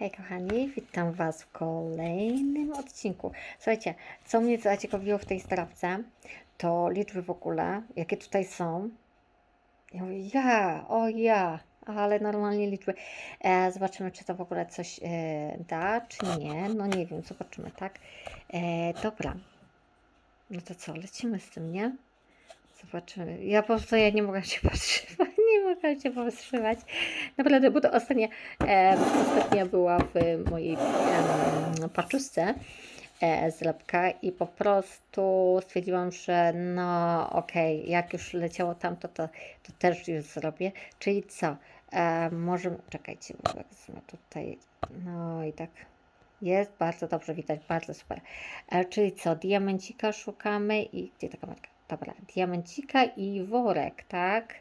Hej kochani, witam Was w kolejnym odcinku. Słuchajcie, co mnie zaciekawiło w tej strawce, to liczby w ogóle, jakie tutaj są. Ja mówię, ja, o ja, ale normalnie liczby. E, zobaczymy, czy to w ogóle coś e, da, czy nie. No nie wiem, zobaczymy, tak? E, dobra. No to co, lecimy z tym, nie? Zobaczymy. Ja po prostu ja nie mogę się powstrzymać. Mogę się powstrzymać. Naprawdę, bo to ostatnia, e, ostatnia była w mojej e, paczuszce e, z lepka i po prostu stwierdziłam, że no okej, jak już leciało tam, to, to, też już zrobię. Czyli co? E, może, czekajcie, wezmę tutaj, no i tak jest, bardzo dobrze widać, bardzo super. E, czyli co, diamencika szukamy i gdzie ta kamerka? Dobra, diamencika i worek, tak?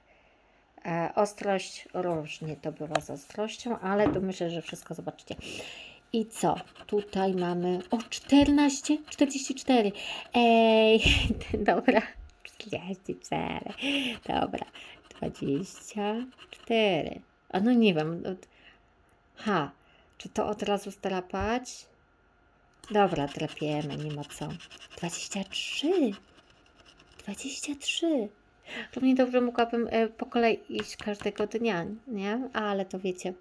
E, ostrość różnie to była z ostrością, ale to myślę, że wszystko zobaczycie. I co? Tutaj mamy. O, 14, 44. Ej, dobra. 44. Dobra. 24. A no nie wiem. Ha, czy to od razu strapać? Dobra, drapiemy, nie ma co. 23. 23. Równie dobrze mogłabym e, po kolei iść każdego dnia, nie? Ale to wiecie.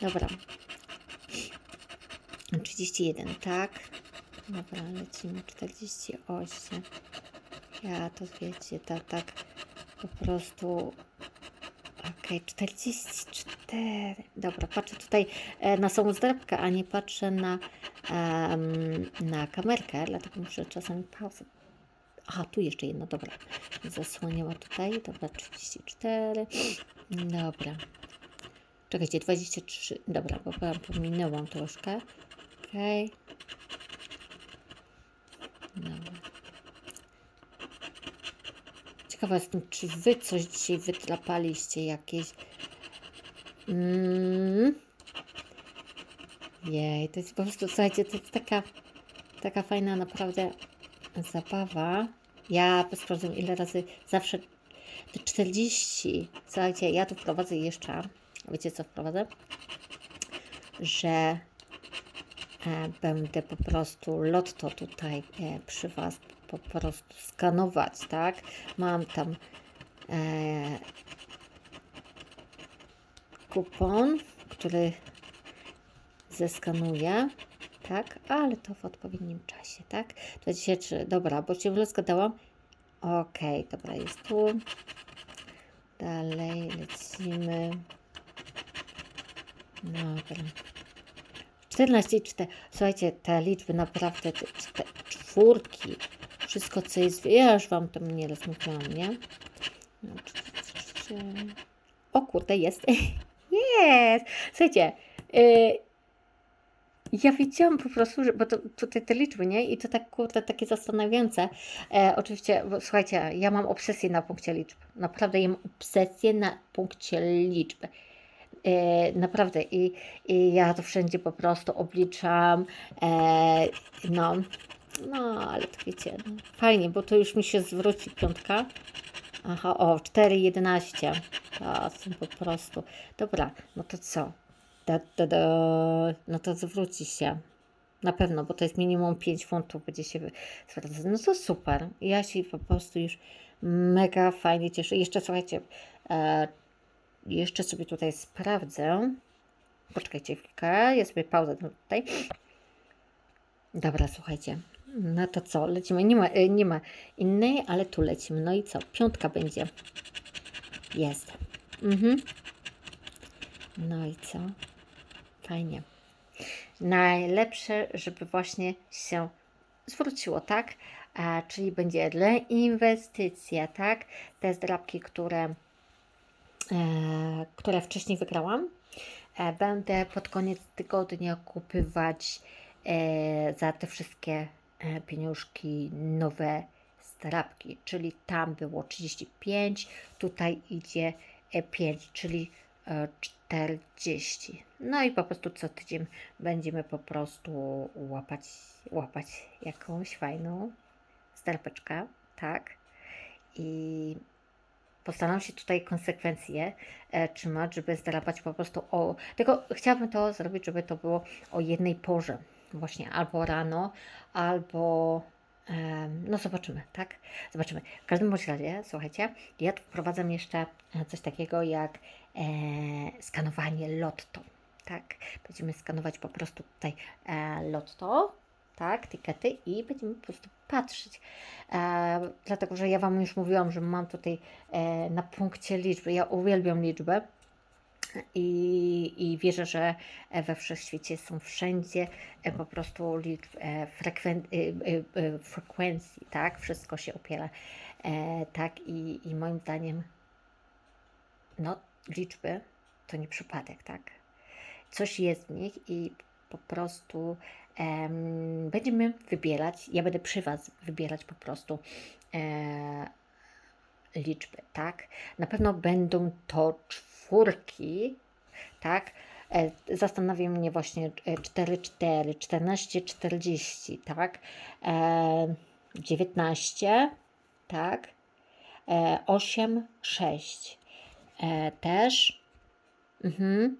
Dobra. 31, tak? Dobra, lecimy. 48. Ja to wiecie, tak, tak. Po prostu. Okej, 44. Dobra, patrzę tutaj e, na samą zdrabkę, a nie patrzę na, na kamerkę, dlatego muszę czasami pauzę Aha, tu jeszcze jedna, dobra. Zasłaniała tutaj, dobra, 34. Dobra. Czekajcie, 23. Dobra, bo pominęłam troszkę. Okej. Dobra. Ciekawa jestem, czy wy coś dzisiaj wytrapaliście jakieś. Mm. Jej, to jest po prostu, słuchajcie, to jest taka, taka fajna naprawdę zabawa. Ja sprawdzam ile razy zawsze te 40. Słuchajcie, ja tu wprowadzę jeszcze. Wiecie co wprowadzę? Że e, będę po prostu lotto tutaj e, przy Was po prostu skanować, tak? Mam tam e, kupon, który zeskanuję, tak? Ale to w odpowiednim czasie, tak? 23, dobra, bo się źle zgadałam. Okej, dobra, jest tu. Dalej lecimy. Dobra. 14 i 4. Słuchajcie, te liczby naprawdę, te, te czwórki, wszystko co jest, ja już Wam to nie rozmówiłam, nie? No, 43. O kurde, jest. Jest! Słuchajcie, y, ja wiedziałam po prostu, że, bo to, tutaj te liczby, nie? I to tak kurde, takie zastanawiające. E, oczywiście, bo, słuchajcie, ja mam obsesję na punkcie liczb. Naprawdę, ja mam obsesję na punkcie liczb. E, naprawdę i, i ja to wszędzie po prostu obliczam. E, no, no, ale to wiecie, no, fajnie, bo to już mi się zwróci piątka. Aha, o, 4, 11. To są po prostu. Dobra, no to co? Da, da, da. No to zwróci się. Na pewno, bo to jest minimum 5 funtów, będzie się zwracać. No to super. Ja się po prostu już mega fajnie cieszę. Jeszcze słuchajcie, e, jeszcze sobie tutaj sprawdzę. Poczekajcie chwilkę, ja sobie pauzę tutaj. Dobra, słuchajcie. No to co, lecimy. Nie ma, e, nie ma innej, ale tu lecimy. No i co? Piątka będzie. Jest. Mhm. No i co? Fajnie. Najlepsze, żeby właśnie się zwróciło, tak? A, czyli będzie reinwestycja, tak? Te zdrabki, które, e, które wcześniej wygrałam, e, będę pod koniec tygodnia kupywać e, za te wszystkie e, pieniążki nowe zdrabki, czyli tam było 35, tutaj idzie e, 5, czyli e, 40. No i po prostu co tydzień będziemy po prostu łapać, łapać jakąś fajną sterpeczkę, tak? I postaram się tutaj konsekwencje e, trzymać, żeby zdrapać po prostu o. Tylko chciałabym to zrobić, żeby to było o jednej porze. Właśnie albo rano, albo. No, zobaczymy, tak? Zobaczymy. W każdym bądź razie, słuchajcie, ja tu wprowadzam jeszcze e, coś takiego jak e, skanowanie lotto. Tak, będziemy skanować po prostu tutaj e, lotto, tak, tikety i będziemy po prostu patrzeć. E, dlatego, że ja Wam już mówiłam, że mam tutaj e, na punkcie liczby. Ja uwielbiam liczbę i, i wierzę, że e, we wszechświecie są wszędzie e, po prostu liczb, e, frekwen, frekwencji, tak? Wszystko się opiera. Tak, i, i moim zdaniem, no, liczby to nie przypadek, tak? Coś jest w nich i po prostu em, będziemy wybierać, ja będę przy Was wybierać po prostu liczby, tak? Na pewno będą to czwórki, tak? E, Zastanawia mnie właśnie e, 4, 4, 14, 40, tak? E, 19, tak? E, 8, 6 e, też. Mhm.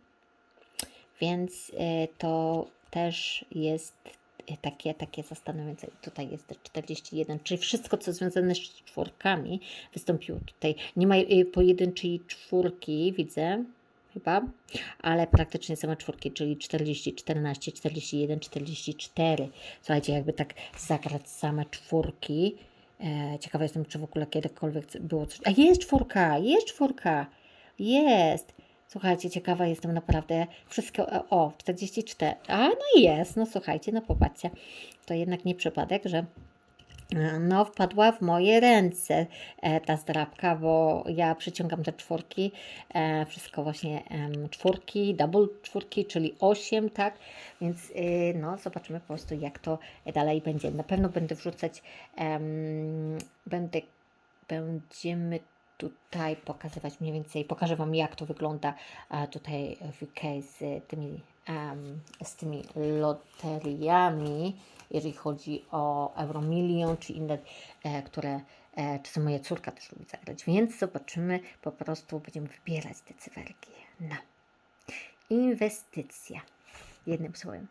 Więc to też jest takie, takie zastanawiające. Tutaj jest też 41, czyli wszystko, co związane z czwórkami, wystąpiło tutaj. Nie ma e, pojedynczej czwórki, widzę, chyba, ale praktycznie same czwórki, czyli 40, 14, 41, 44. Słuchajcie, jakby tak zagrać same czwórki. E, ciekawa jestem, czy w ogóle kiedykolwiek było coś. A jest czwórka, jest czwórka, jest. Słuchajcie, ciekawa jestem naprawdę. Wszystko, o, o, 44. A, no jest, no słuchajcie, no popatrzcie. To jednak nie przypadek, że e, no wpadła w moje ręce e, ta zdrabka, bo ja przyciągam te czwórki, e, wszystko właśnie czwórki, double czwórki, czyli 8, tak? Więc y, no zobaczymy po prostu jak to dalej będzie. Na pewno będę wrzucać, będę, będziemy tutaj pokazywać mniej więcej, pokażę Wam jak to wygląda a, tutaj w UK z tymi, z tymi loteriami, jeżeli chodzi o Euromilion czy inne, e, które e, czasem moja córka też lubi zagrać, więc zobaczymy, po prostu będziemy wybierać te cyferki. No. Inwestycja. Jednym słowem.